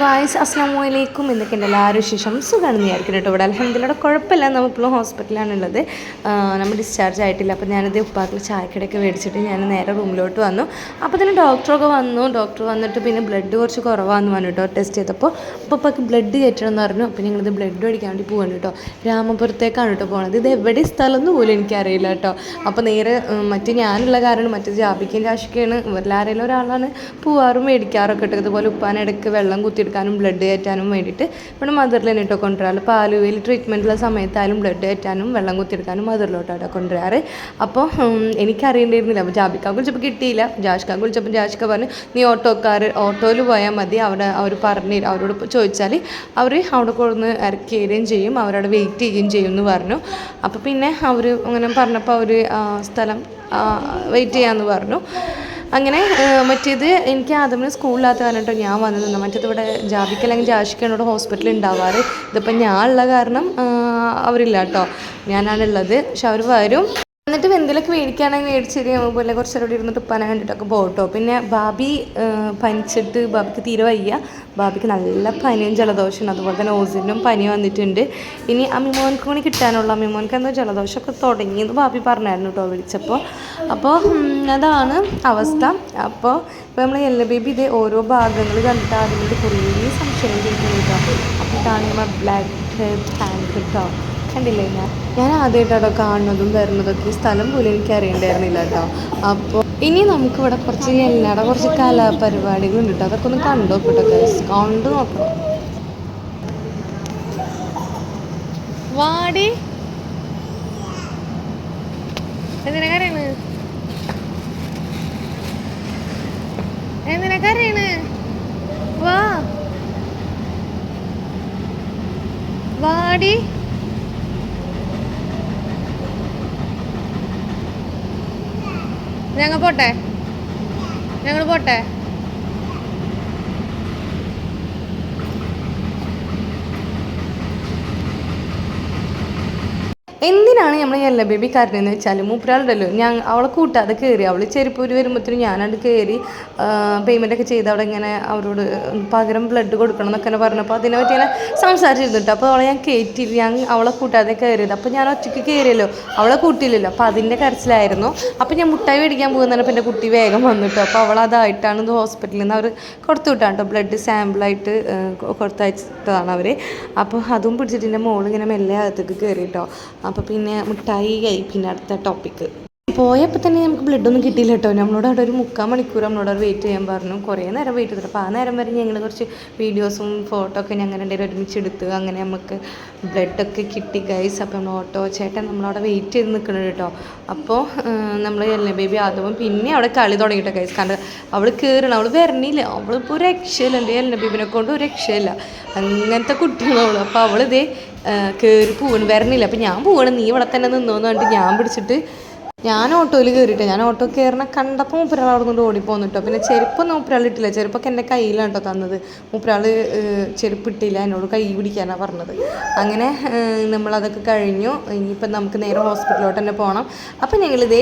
Guys അസ്സാം വലൈക്കും എന്തൊക്കെയുണ്ട് എല്ലാവരും വിശേഷം? സുഖമാണെന്ന് വിചാരിക്കണം കേട്ടോ. ഇവിടെ അലഹമ്മദിലൂടെ കുഴപ്പമില്ല. നമ്മളിപ്പോഴും ഹോസ്പിറ്റലാണുള്ളത് നമ്മൾ ഡിസ്ചാർജ് ആയിട്ടില്ല. അപ്പോൾ ഞാനത് ഉപ്പാക്കിൽ ചായക്കടയൊക്കെ മേടിച്ചിട്ട് ഞാൻ നേരെ റൂമിലോട്ട് വന്നു. അപ്പോൾ തന്നെ ഡോക്ടറൊക്കെ വന്നു. ഡോക്ടർ വന്നിട്ട് പിന്നെ ബ്ലഡ് കുറച്ച് കുറവാന്ന് പറഞ്ഞു കേട്ടോ ടെസ്റ്റ് ചെയ്തപ്പോൾ അപ്പോൾ ഉപ്പാക്ക് ബ്ലഡ് കയറ്റണം എന്ന് പറഞ്ഞു. അപ്പോൾ ഞങ്ങളിത് ബ്ലഡ് അടിക്കാൻ വേണ്ടി പോകണം കേട്ടോ. രാമപുരത്തേക്കാണ് കേട്ടോ പോകണത് ഇത് എവിടെ സ്ഥലം എന്ന് പോലും എനിക്കറിയില്ല കേട്ടോ. അപ്പോൾ നേരെ മറ്റേ ഞാനുള്ള കാരണം മറ്റേ ജാബിക്കും രാശിക്കാണ് ഇവരിലാരെങ്കിലും ഒരാളാണ് പോവാറും മേടിക്കാറൊക്കെ കേട്ടോ ഇതുപോലെ ഉപ്പാനിടയ്ക്ക് വെള്ളം കുത്തിയെടുക്കാനും ബ്ലഡ് കയറ്റാനും വേണ്ടിയിട്ട് ഇവിടെ മദറിൽ തന്നെ കേട്ടോ കൊണ്ടുവരാറ്. പാലുവയിൽ ട്രീറ്റ്മെന്റുള്ള സമയത്തായാലും ബ്ലഡ് കയറ്റാനും വെള്ളം കുത്തിയെടുക്കാനും മദറിലോട്ടാണ് കൊണ്ടുവരാറ്. അപ്പോൾ എനിക്കറിയേണ്ടിയിരുന്നില്ല. അപ്പോൾ ജാബിക്ക വിളിച്ചപ്പോൾ കിട്ടിയില്ല. ജാഷ്ക വിളിച്ചപ്പോൾ ജാഷ്ക പറഞ്ഞു നീ ഓട്ടോക്കാർ ഓട്ടോയിൽ പോയാൽ മതി. അവിടെ അവർ പറഞ്ഞു അവരോട് ചോദിച്ചാൽ അവർ അവിടെ കൊടുന്ന് ഇറക്കി തരികയും ചെയ്യും. അവരവിടെ വെയിറ്റ് ചെയ്യുകയും ചെയ്യും എന്ന് പറഞ്ഞു. അപ്പോൾ പിന്നെ അവർ അങ്ങനെ പറഞ്ഞപ്പോൾ അവർ സ്ഥലം വെയിറ്റ് ചെയ്യാമെന്ന് പറഞ്ഞു. അങ്ങനെ മറ്റേത് എനിക്ക് ആദ്യമേ സ്കൂളിലാത്ത കാരണട്ടോ ഞാൻ വന്നു നിന്ന് മറ്റേത് ഇവിടെ ജാബിക്ക് അല്ലെങ്കിൽ ജാഷിക്കാണ് ഇവിടെ ഹോസ്പിറ്റലിൽ ഉണ്ടാവാറ്. ഇതിപ്പോൾ ഞാൻ ഉള്ള കാരണം അവരില്ല കേട്ടോ ഞാനാണുള്ളത് പക്ഷെ അവർ വരും. എന്നിട്ട് എന്തെങ്കിലുമൊക്കെ മേടിക്കുകയാണെങ്കിൽ മേടിച്ചിട്ട് പോലെ കുറച്ച് നേരം ഇവിടെ ഇരുന്നിട്ട് ഉപ്പാനെ കണ്ടിട്ടൊക്കെ പോട്ടോ. പിന്നെ ബാബി പനിച്ചിട്ട് ബാബിക്ക് തീരെ വയ്യ. ബാബിക്ക് നല്ല പനിയും ജലദോഷവും അതുപോലെ തന്നെ ഓസിനും പനി വന്നിട്ടുണ്ട്. ഇനി അമ്മിമോൻക്ക് കൂടി കിട്ടാനുള്ള അമ്മിമോൻക്ക് എന്തോ ജലദോഷമൊക്കെ തുടങ്ങിയെന്ന് ബാബി പറഞ്ഞായിരുന്നു കേട്ടോ വിളിച്ചപ്പോൾ. അപ്പോൾ അതാണ് അവസ്ഥ. അപ്പോൾ ഇപ്പോൾ നമ്മൾ എല്ല ബേബി ഇതേ ഓരോ ഭാഗങ്ങൾ കണ്ടിട്ട് അതിനോട് കുറേ സംശയം ചോദിക്കുന്നു കേട്ടോ. അപ്പോൾ ഇതാണ് നമ്മുടെ ബ്ലാക്ക് ടാങ്ക് കേട്ടോ. കണ്ടില്ലേ ഞാൻ? ഞാൻ ആദ്യമായിട്ടാണോ കാണുന്നതും വരുന്നതൊക്കെ ഈ സ്ഥലം പോലും എനിക്ക് അറിയണ്ടായിരുന്നില്ല കേട്ടോ. അപ്പോൾ ഇനി നമുക്ക് ഇവിടെ കുറച്ച് എല്ലാടെ കുറച്ച് കലാപരിപാടികളുണ്ട് കേട്ടോ. അതൊക്കെ ഒന്ന് കണ്ടു നോക്കട്ടോ കണ്ടു നോക്കണം. വാടി. എന്തിനാ കരയണ് വാടി. ഞങ്ങൾ പോട്ടെ? ഞങ്ങൾ പോട്ടെ? എന്തിനാണ് നമ്മൾ എല്ലാ ബേബി കരഞ്ഞതെന്ന് വെച്ചാൽ മൂപ്പരാളുണ്ടല്ലോ. ഞാൻ അവളെ കൂട്ടാതെ കയറി അവൾ ചെരുപ്പൂര് വരുമ്പോഴത്തേനും ഞാനത് കയറി പേയ്മെന്റ് ഒക്കെ ചെയ്ത് അവിടെ ഇങ്ങനെ അവരോട് പകരം ബ്ലഡ് കൊടുക്കണം എന്നൊക്കെ പറഞ്ഞപ്പോൾ അതിനെ പറ്റി ഇങ്ങനെ സംസാരിച്ചിരുന്നിട്ട്. അപ്പോൾ അവളെ ഞാൻ കയറ്റി ഞാൻ അവളെ കൂട്ടാതെ കയറിയത് അപ്പോൾ ഞാൻ ഒറ്റയ്ക്ക് കയറിയല്ലോ അവളെ കൂട്ടിയില്ലല്ലോ. അപ്പോൾ അതിന്റെ കരച്ചിലായിരുന്നു. അപ്പോൾ ഞാൻ മുട്ടായി മേടിക്കാൻ പോകുന്നപ്പോൾ എന്റെ കുട്ടി വേഗം വന്നിട്ടോ. അപ്പോൾ അവൾ അതായിട്ടാണ് ഇത് ഹോസ്പിറ്റലിൽ നിന്ന് അവർ കൊടുത്തു വിട്ടാണ് കേട്ടോ ബ്ലഡ് സാമ്പിളായിട്ട് കൊടുത്തയച്ചതാണ് അവർ അപ്പോൾ അതും പിടിച്ചിട്ട് എന്റെ മോളിങ്ങനെ മെല്ലെ അകത്തേക്ക് കയറി കേട്ടോ അപ്പോൾ പിന്നെ മിഠായി ആയി പിന്നെ അടുത്ത ടോപ്പിക്ക് പോയപ്പോൾ തന്നെ നമുക്ക് ബ്ലഡ് ഒന്നും കിട്ടിയില്ല കേട്ടോ നമ്മളോട് അവിടെ ഒരു മുക്കാൽ മണിക്കൂർ നമ്മളോട് അവിടെ വെയിറ്റ് ചെയ്യാൻ പറഞ്ഞു. കുറേ നേരം വെയിറ്റ് ചെയ്തിട്ട്. അപ്പോൾ ആ നേരം വരെ ഞങ്ങൾ കുറച്ച് വീഡിയോസും ഫോട്ടോ ഒക്കെ ഞങ്ങൾ രണ്ടുപേരും ഒരുമിച്ച് എടുത്ത് അങ്ങനെ നമുക്ക് ബ്ലഡൊക്കെ കിട്ടി ഗൈസ് അപ്പോൾ നമ്മൾ ഓട്ടോ ചേട്ടൻ നമ്മളവിടെ വെയിറ്റ് ചെയ്ത് നിൽക്കണം കേട്ടോ അപ്പോൾ നമ്മൾ എല്ലാ ബേബി ആദവും പിന്നെ അവിടെ കളി തുടങ്ങിയിട്ടോ ഗൈസ് കാരണം അവൾ കയറണം അവൾ വരണില്ല. അവളിപ്പോൾ ഒരു രക്ഷയില്ല. എല്ലാം ബേബിനെ കൊണ്ട് ഒരു രക്ഷയില്ല. അങ്ങനത്തെ കുട്ടികളവൾ അപ്പോൾ അവളിതേ കയറി പോവണം. വരണില്ല. അപ്പോൾ ഞാൻ പോവണം. നീ ഇവിടെ തന്നെ നിന്നോന്ന് പറഞ്ഞിട്ട് ഞാൻ പിടിച്ചിട്ട് ഞാൻ ഓട്ടോയിൽ കയറിയിട്ട്. ഞാൻ ഓട്ടോ കയറണ കണ്ടപ്പോൾ മൂപ്പരാൾ അവിടെ കൊണ്ട് ഓടിപ്പോന്നു കേട്ടോ പിന്നെ ചെരുപ്പൊന്നും മൂപ്പരാൾ ഇട്ടില്ല. ചെരുപ്പൊക്കെ എന്റെ കയ്യിലാണ് കേട്ടോ തന്നത്. മൂപ്പരാൾ ചെരുപ്പ് ഇട്ടില്ല. എന്നോട് കൈ പിടിക്കാനാണ് പറഞ്ഞത്. അങ്ങനെ നമ്മളതൊക്കെ കഴിഞ്ഞു. ഇനിയിപ്പം നമുക്ക് നേരെ ഹോസ്പിറ്റലിലോട്ട് തന്നെ പോകണം അപ്പം ഞങ്ങളിതേ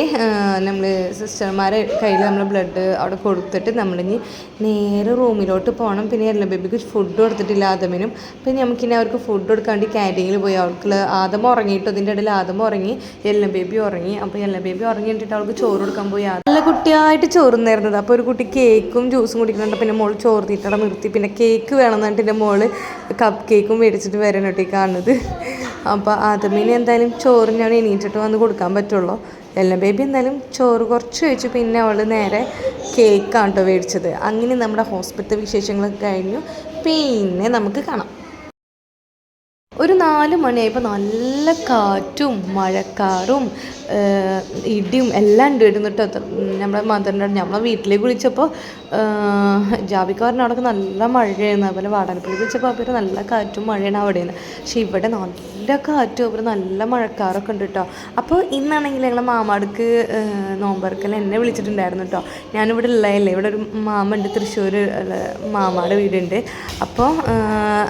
നമ്മൾ സിസ്റ്റർമാരെ കയ്യിൽ നമ്മൾ ബ്ലഡ് അവിടെ കൊടുത്തിട്ട് നമ്മളിനി നേരെ റൂമിലോട്ട് പോകണം പിന്നെ എല്ലാ ബേബിക്ക് ഫുഡ് കൊടുത്തിട്ടില്ല ആദമിനും. പിന്നെ നമുക്കിനി അവർക്ക് ഫുഡ് കൊടുക്കാൻ വേണ്ടി ക്യാന്റീനിൽ പോയി. അവർക്ക് ആദം ഉറങ്ങിയിട്ട്. അതിന്റെ ഇടയിൽ ആദം ഉറങ്ങി. എല്ലാം ബേബി ഉറങ്ങി. അപ്പോൾ എല്ലാ ബേബി ഉറങ്ങി കഴിഞ്ഞിട്ട് അവൾക്ക് ചോറ് കൊടുക്കാൻ പോയി നല്ല കുട്ടിയായിട്ട് ചോറുന്നായിരുന്നത് അപ്പോൾ ഒരു കുട്ടി കേക്കും ജ്യൂസും കുടിക്കുന്നുണ്ട്. പിന്നെ മോൾ ചോറ് തീറ്റടം നിർത്തി. പിന്നെ കേക്ക് വേണം എന്നിട്ട് എന്റെ മോൾ കപ്പ് കേക്കും മേടിച്ചിട്ട് വരണം കേട്ടോ കാണുന്നത്. അപ്പോൾ ആദമിന് എന്തായാലും ചോറിനാണ് എണീറ്റിട്ട് വന്ന് കൊടുക്കാൻ പറ്റുള്ളൂ. എല്ലാ ബേബി എന്തായാലും ചോറ് കുറച്ച് കഴിച്ചു. പിന്നെ അവൾ നേരെ കേക്കാണ് കേട്ടോ മേടിച്ചത്. അങ്ങനെ നമ്മുടെ ഹോസ്പിറ്റൽ വിശേഷങ്ങളൊക്കെ കഴിഞ്ഞു. പിന്നെ നമുക്ക് കാണാം. ഒരു നാല് മണിയായപ്പോൾ നല്ല കാറ്റും മഴക്കാറും ഇടിയും എല്ലാം ഉണ്ട് കേട്ടോ നമ്മുടെ മദറിന്റെ നമ്മളെ വീട്ടിലേക്ക് വിളിച്ചപ്പോൾ ജാബിക്കാരന്റെ അവിടെ നല്ല മഴയായിരുന്നു. അതുപോലെ വാടാനപ്പള്ളി വിളിച്ചപ്പോൾ അവർ നല്ല കാറ്റും മഴയാണ് അവിടെ പക്ഷേ ഇവിടെ നല്ല നല്ല കാറ്റും അവർ നല്ല മഴക്കാറൊക്കെ ഉണ്ട് കേട്ടോ അപ്പോൾ ഇന്നാണെങ്കിൽ ഞങ്ങൾ മാമാടുക്ക് നോമ്പറക്കൽ എന്നെ വിളിച്ചിട്ടുണ്ടായിരുന്നു കേട്ടോ ഞാനിവിടെ ഉള്ളതല്ലേ ഇവിടെ ഒരു മാമ ഉണ്ട് തൃശ്ശൂർ മാമാടെ വീടുണ്ട്. അപ്പോൾ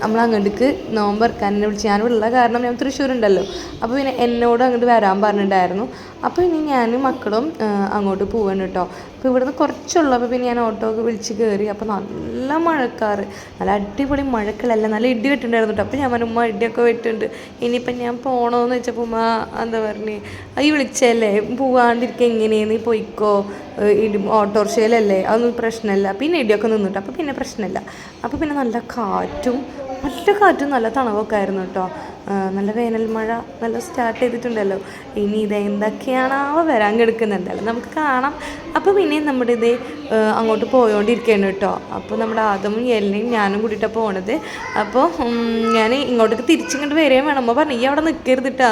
നമ്മൾ അങ്ങോട്ടേക്ക് നോമ്പറക്കാൻ എന്നെ വിളിച്ച്. ഞാനിവിടെ ഉള്ള കാരണം ഞാൻ തൃശ്ശൂരുണ്ടല്ലോ. അപ്പോൾ പിന്നെ എന്നോട് അങ്ങോട്ട് വരാൻ പറഞ്ഞിട്ടുണ്ടായിരുന്നു. അപ്പോൾ ഇനി ഞാനും മക്കളും അങ്ങോട്ട് പോവാണ് കേട്ടോ അപ്പോൾ ഇവിടുന്ന് കുറച്ചുള്ളപ്പോൾ പിന്നെ ഞാൻ ഓട്ടോ ഒക്കെ വിളിച്ച് കയറി അപ്പോൾ നല്ല മഴക്കാറ്. നല്ല അടിപൊളി മഴക്കളല്ല നല്ല ഇടി വെട്ടുണ്ടായിരുന്നു കേട്ടോ അപ്പോൾ ഞാൻ ഉമ്മ ഇടിയൊക്കെ വെട്ടുണ്ട് ഇനിയിപ്പം ഞാൻ പോകണമെന്ന് വെച്ചപ്പോൾ ഉമ്മ എന്താ പറഞ്ഞേ ഈ വിളിച്ചല്ലേ? പോവാണ്ടിരിക്കുക എങ്ങനെയാണ് നീ പോയിക്കോ. ഇടും ഓട്ടോറിക്ഷയിലല്ലേ? അതൊന്നും പ്രശ്നമല്ല പിന്നെ ഇടിയൊക്കെ നിന്നിട്ട് അപ്പോൾ പിന്നെ പ്രശ്നമില്ല അപ്പോൾ പിന്നെ നല്ല കാറ്റും നല്ല കാറ്റും നല്ല തണവൊക്കെ ആയിരുന്നു കേട്ടോ. നല്ല വേനൽ മഴ നല്ല സ്റ്റാർട്ട് ചെയ്തിട്ടുണ്ടല്ലോ. ഇനി ഇത് എന്തൊക്കെയാണാവോ വരാൻ കിടക്കുന്നുണ്ടല്ലോ നമുക്ക് കാണാം. അപ്പോൾ പിന്നെ നമ്മുടെ ഇത് അങ്ങോട്ട് പോയോണ്ടിരിക്കുകയാണ് കേട്ടോ. അപ്പോൾ നമ്മുടെ ആദമും എല്ലയും ഞാനും കൂടിയിട്ടാണ് പോണത്. അപ്പോൾ ഞാൻ ഇങ്ങോട്ടേക്ക് തിരിച്ചിങ്ങോട്ട് വരികയും വേണം. അമ്മ പറഞ്ഞു ഈ അവിടെ നിൽക്കരുത് കേട്ടോ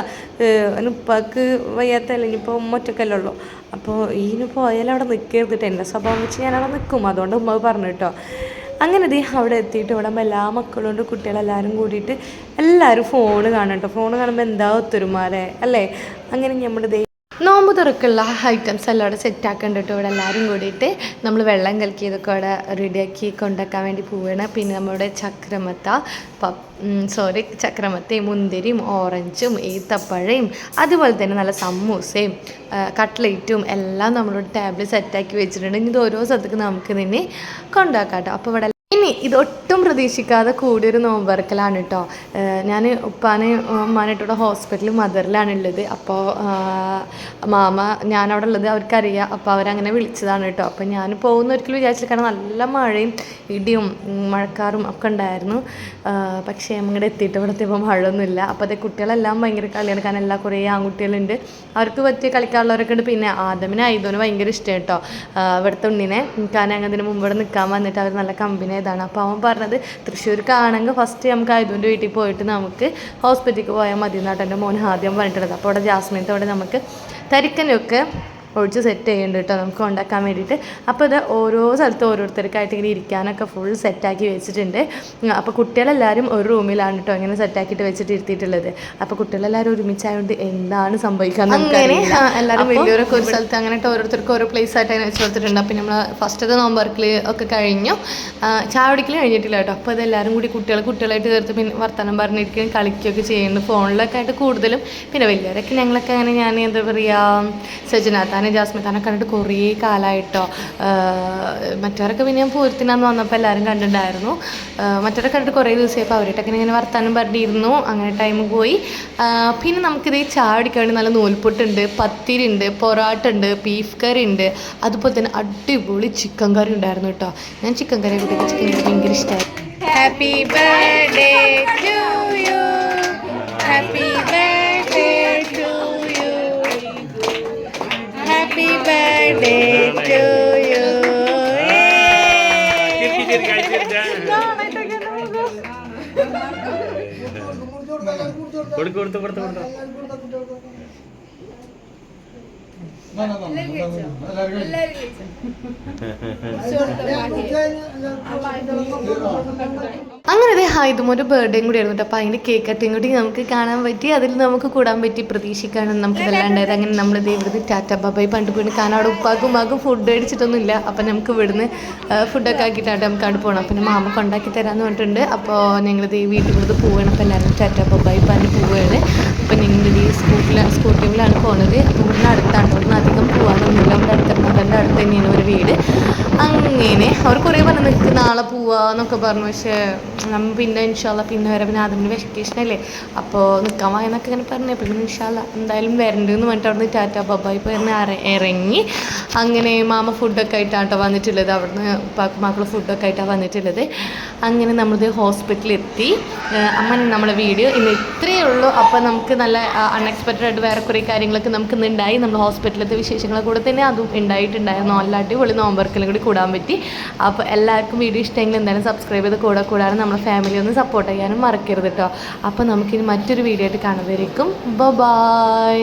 ഉപ്പാക്ക് വയ്യാത്തല്ല ഇനിയിപ്പോൾ ഉമ്മ ഒറ്റക്കല്ലേ ഉള്ളൂ. അപ്പോൾ ഈന് പോയാലും അവിടെ നിൽക്കരുത് കേട്ടോ എന്റെ സ്വഭാവം വെച്ച് ഞാൻ അവിടെ നിൽക്കും അതുകൊണ്ട് ഉമ്മ പറഞ്ഞു കേട്ടോ അങ്ങനെ ദേ അവിടെ എത്തിയിട്ട് ഇവിടെ എല്ലാ മക്കളും ഉണ്ട് കുട്ടികളെല്ലാവരും കൂടിയിട്ട് എല്ലാവരും ഫോണ് കാണട്ടോ ഫോൺ കാണുമ്പോൾ എന്താ ഒത്തൊരുമാരെ അല്ലേ? അങ്ങനെ നമ്മുടെ ദേ നോമ്പ് തുറക്കുള്ള ഐറ്റംസ് എല്ലാം അവിടെ സെറ്റ് ആക്കണ്ട കേട്ടോ ഇവിടെ എല്ലാവരും കൂടിയിട്ട് നമ്മൾ വെള്ളം കലക്കിയതൊക്കെ അവിടെ റെഡിയാക്കി കൊണ്ടാക്കാൻ വേണ്ടി പോവുകയാണ് പിന്നെ നമ്മുടെ ചക്രമത്ത സോറി ചക്രമത്തയും മുന്തിരിയും ഓറഞ്ചും ഈത്തപ്പഴയും അതുപോലെ തന്നെ നല്ല സമൂസയും കട്ട്ലേറ്റും എല്ലാം നമ്മളോട് ടേബിൾ സെറ്റാക്കി വെച്ചിട്ടുണ്ട്. ഇനി ഇത് ഓരോ സ്ഥലത്തേക്ക് നമുക്ക് നിന്നെ കൊണ്ടാക്കാം കേട്ടോ. അപ്പോൾ ഇവിടെ ഇനി ഇതൊട്ടും പ്രതീക്ഷിക്കാതെ കൂടിയൊരു നോമ്പറക്കലാണ് കേട്ടോ ഞാൻ ഉപ്പാനെ ഉമ്മാനായിട്ടൂടെ ഹോസ്പിറ്റലിൽ മദറിലാണ് ഉള്ളത് അപ്പോൾ മാമ ഞാനവിടെ ഉള്ളത് അവർക്കറിയാം. അപ്പോൾ അവരങ്ങനെ വിളിച്ചതാണ് കേട്ടോ അപ്പോൾ ഞാൻ പോകുന്ന ഒരിക്കലും വിചാരിച്ചില്ല. കാരണം നല്ല മഴയും ഇടിയും മഴക്കാറും ഒക്കെ ഉണ്ടായിരുന്നു. പക്ഷേ അങ്ങോട്ട് എത്തിയിട്ട് ഇവിടെ എത്തിയപ്പോൾ മഴയൊന്നുമില്ല. അപ്പോൾ അതേ കുട്ടികളെല്ലാം ഭയങ്കര കളിയാണ്. കാരണം എല്ലാ കുറേ ആൺകുട്ടികളുണ്ട്. അവർക്ക് പറ്റിയ കളിക്കാനുള്ളവരൊക്കെ ഉണ്ട്. പിന്നെ ആദമിനെ ആയതുകൊണ്ട് ഭയങ്കര ഇഷ്ടം കേട്ടോ ഇവിടുത്തെ ഉണ്ണിനെ. കാരണം അങ്ങനെ മുമ്പ് ഇവിടെ നിൽക്കാൻ വന്നിട്ട് അവർ നല്ല കമ്പനി ആയതാണ്. അപ്പോൾ അവൻ പറഞ്ഞത് തൃശ്ശൂർക്കാണെങ്കിൽ ഫസ്റ്റ് നമുക്ക് ആയതുകൊണ്ട് വീട്ടിൽ പോയിട്ട് നമുക്ക് ഹോസ്പിറ്റലിൽ പോയാൽ മതി എന്നാട്ടെന്റെ മോൻ ആദ്യം പറഞ്ഞിട്ടുള്ളത്. അപ്പോൾ അവിടെ ജാസ്മിനത്തോടെ നമുക്ക് തരിക്കനൊക്കെ ഒഴിച്ച് സെറ്റ് ചെയ്യുന്നുണ്ട് കേട്ടോ നമുക്ക് ഉണ്ടാക്കാൻ വേണ്ടിയിട്ട്. അപ്പോൾ ഇത് ഓരോ സ്ഥലത്ത് ഓരോരുത്തർക്കായിട്ട് ഇങ്ങനെ ഇരിക്കാനൊക്കെ ഫുൾ സെറ്റാക്കി വെച്ചിട്ടുണ്ട്. അപ്പോൾ കുട്ടികളെല്ലാവരും ഒരു റൂമിലാണ് കേട്ടോ ഇങ്ങനെ സെറ്റാക്കിയിട്ട് വെച്ചിട്ട് ഇരുത്തിയിട്ടുള്ളത്. അപ്പോൾ കുട്ടികളെല്ലാവരും ഒരുമിച്ചായതുകൊണ്ട് എന്താണ് സംഭവിക്കാൻ അങ്ങനെ എല്ലാവരും വലിയവരൊക്കെ ഒരു സ്ഥലത്ത് അങ്ങനെ ഓരോരുത്തർക്ക് ഓരോ പ്ലേസ് ആയിട്ട് അതിനെ വെച്ച് കൊടുത്തിട്ടുണ്ട്. അപ്പോൾ നമ്മൾ ഫസ്റ്റത്തെ നോമ്പർക്കിൽ ഒക്കെ കഴിഞ്ഞു. ചായ കുടിക്കൽ കഴിഞ്ഞിട്ടില്ല കേട്ടോ അപ്പോൾ അതെല്ലാവരും കൂടി കുട്ടികൾ കുട്ടികളായിട്ട് ചേർത്ത് പിന്നെ വർത്തമാനം പറഞ്ഞിരിക്കുകയും കളിക്കുകയൊക്കെ ചെയ്യുന്നുണ്ട്. ഫോണിലൊക്കെ ആയിട്ട് കൂടുതലും പിന്നെ വലിയവരൊക്കെ ഞങ്ങളൊക്കെ അങ്ങനെ ഞാൻ എന്താ പറയുക സജനാത്താനെ ജാസ്മിത്താനെ കണ്ടിട്ട് കുറേ കാലമായിട്ടോ മറ്റവരൊക്കെ പിന്നെ ഞാൻ പൂരത്തിനാന്ന് വന്നപ്പോൾ എല്ലാവരും കണ്ടിട്ടുണ്ടായിരുന്നു. മറ്റവരെ കണ്ടിട്ട് കുറേ ദിവസമായപ്പോൾ അവരായിട്ടൊക്കെ ഇങ്ങനെ വർത്താനം പറഞ്ഞിരുന്നു. അങ്ങനെ ടൈം പോയി. പിന്നെ നമുക്കിത് ചായ കുടിക്കാൻ വേണ്ടി നല്ല നൂൽപുട്ടുണ്ട് പത്തിരി ഉണ്ട് പൊറാട്ട ഉണ്ട് ബീഫ് കറി ഉണ്ട് അതുപോലെ തന്നെ അടിപൊളി ചിക്കൻ കറി ഉണ്ടായിരുന്നു കേട്ടോ. ഞാൻ ചിക്കൻ കറി കൂട്ടി ചിക്കൻ കറി ഭയങ്കര ഇഷ്ടമായി happy birthday to you happy birthday happy birthday to you കൊടുത്തു കൊടുത്തു കൊടുത്തു കൊടുത്തു അങ്ങനെ അതെ ഇതും ഒരു ബർത്ത്ഡേയും കൂടി ആയിരുന്നു കേട്ടോ. അപ്പോൾ അതിന്റെ കേക്ക് കട്ടിങ് കൂടി നമുക്ക് കാണാൻ പറ്റി. അതിൽ നമുക്ക് കൂടാൻ പറ്റി പ്രതീക്ഷിക്കാനും നമുക്ക് വല്ലാണ്ടായത്. അങ്ങനെ നമ്മൾ ദേ ഇവിടുന്ന് ടാറ്റ ബാബായി പണ്ട് പോയി കാരണം അവിടെ ഉപ്പാക്കും ഉമ്മാക്കും ഫുഡ് അടിച്ചിട്ടൊന്നും ഇല്ല അപ്പം നമുക്ക് ഇവിടുന്ന് ഫുഡൊക്കെ ആക്കിയിട്ടാണ് നമുക്ക് അവിടെ പോകണം അപ്പം മാമ കൊണ്ടാക്കി തരാമെന്ന് പറഞ്ഞിട്ടുണ്ട്. അപ്പോൾ ഞങ്ങൾ ദേ വീട്ടിൽ നിന്ന് പോവുകയാണ് അപ്പോൾ എല്ലാവരും ടാറ്റ ബാബായി പണ്ട് പോവുകയാണ് അപ്പോൾ ഈ സ്കൂട്ടിലാണ് സ്കൂട്ടിയിലാണ് പോകുന്നത് അപ്പോൾ ഇവിടുന്ന് അടുത്താണ് ഇവിടുന്ന് അധികം പോകാനൊന്നുമില്ല നമ്മുടെ അടുത്തുള്ളവരുടെ അടുത്ത് തന്നെയാണ് ഒരു വീട് അങ്ങനെ അവർ കുറേ പറഞ്ഞു നിൽക്ക് നാളെ പോവാന്നൊക്കെ പറഞ്ഞു. പക്ഷേ നമ്മൾ പിന്നെ ഇൻഷാല്ല പിന്നെ വരാം പിന്നെ ആദ്യം വെക്കേഷൻ അല്ലേ? അപ്പോൾ നിൽക്കാൻ വായെന്നൊക്കെ ഇങ്ങനെ പറഞ്ഞു. പിന്നെ ഇൻഷാല്ല എന്തായാലും വരണ്ടെന്ന് പറഞ്ഞിട്ട് അവിടുന്ന് ടാറ്റ ബബായി പറഞ്ഞ് ഇറ- ഇറങ്ങി. അങ്ങനെ മാമ ഫുഡൊക്കെ ആയിട്ടാണ് കേട്ടോ വന്നിട്ടുള്ളത്. അവിടുന്ന് മക്കൾ ഫുഡൊക്കെ ആയിട്ടാണ് വന്നിട്ടുള്ളത്. അങ്ങനെ നമ്മളത് ഹോസ്പിറ്റലിൽ എത്തി അമ്മ നമ്മളെ വീഡിയോ ഇന്ന് ഇത്രയേ ഉള്ളൂ. അപ്പോൾ നമുക്ക് നല്ല അൺഎക്സ്പെക്റ്റഡ് ആയിട്ട് വേറെ കുറേ കാര്യങ്ങളൊക്കെ നമുക്ക് ഇന്ന് ഉണ്ടായി നമ്മൾ ഹോസ്പിറ്റലിലത്തെ വിശേഷങ്ങളെ കൂടെ തന്നെ അതും ഉണ്ടായിട്ടുണ്ടായിരുന്നു നല്ല അടിപൊളി നോമ്പർക്കലും കൂടി കൂടാൻ പറ്റി. അപ്പോൾ എല്ലാവർക്കും വീഡിയോ ഇഷ്ടമെങ്കിൽ എന്തായാലും സബ്സ്ക്രൈബ് ചെയ്ത് കൂടെ കൂടാതെ നമ്മളെ ഫാമിലി ഒന്ന് സപ്പോർട്ട് ചെയ്യാനും മറക്കരുത് കേട്ടോ അപ്പോൾ നമുക്കിനി മറ്റൊരു വീഡിയോ ആയിട്ട് കാണുന്നതായിരിക്കും ബൈ